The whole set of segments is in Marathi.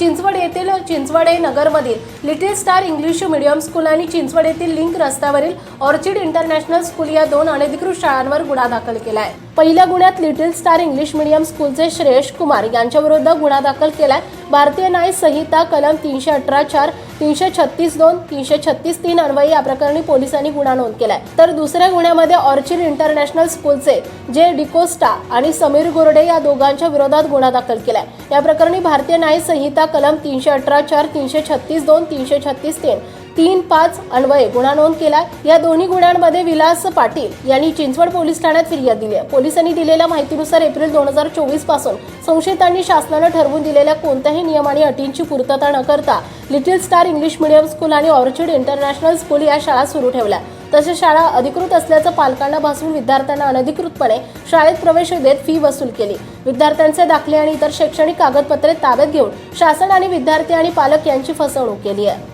चिंचवड येथील चिंचवडे नगरमधील little star English medium school आणि चिंचवड येथील लिंक रस्त्यावरील ऑर्चिड इंटरनॅशनल स्कूल या दोन अनधिकृत शाळांवर गुन्हा दाखल केला आहे पहिल्या गुन्ह्यात लिटिल स्टार इंग्लिश मिडियम स्कूलचे श्रेयश कुमार यांच्या विरुद्ध गुन्हा दाखल केलाय. भारतीय न्याय संहिता कलम तीनशे अठरा चार तीनशे छत्तीस दोन तीनशे छत्तीस तीन अन्वयी या प्रकरणी पोलिसांनी गुन्हा नोंद केलाय. तर दुसऱ्या गुन्ह्यामध्ये ऑर्चिड इंटरनॅशनल स्कूलचे जे डिकोस्टा आणि समीर गोरडे या दोघांच्या विरोधात गुन्हा दाखल केलाय. या प्रकरणी भारतीय न्याय संहिता कलम तीनशे अठरा चार तीनशे छत्तीस दोन तीनशे छत्तीस तीन. तीन पाच अन्वये. गुन्हा नोंद केला या दोन्ही गुन्ह्यांमध्ये विलास पाटील यांनी चिंचवड पोलीस ठाण्यात फिर्याद दिली आहे. पोलिसांनी दिलेल्या माहितीनुसार एप्रिल दोन हजार चोवीसपासून संशयितांनी शासनानं ठरवून दिलेल्या कोणत्याही नियम आणि अटींची पूर्तता न करता little star English medium school आणि ऑर्चिड इंटरनॅशनल स्कूल या शाळा सुरू ठेवल्या. तसेच शाळा अधिकृत असल्याचं पालकांना भासून विद्यार्थ्यांना अनधिकृतपणे शाळेत प्रवेश देत फी वसूल केली. विद्यार्थ्यांचे दाखले आणि इतर शैक्षणिक कागदपत्रे ताब्यात घेऊन शासन आणि विद्यार्थी आणि पालक यांची फसवणूक केली आहे.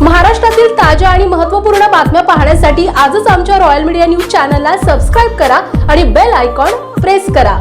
महाराष्ट्रातील ताज्या आणि महत्त्वपूर्ण बातम्या पाहण्यासाठी आजच आमच्या रॉयल मीडिया न्यूज चॅनलला सबस्क्राईब करा आणि बेल आयकॉन प्रेस करा.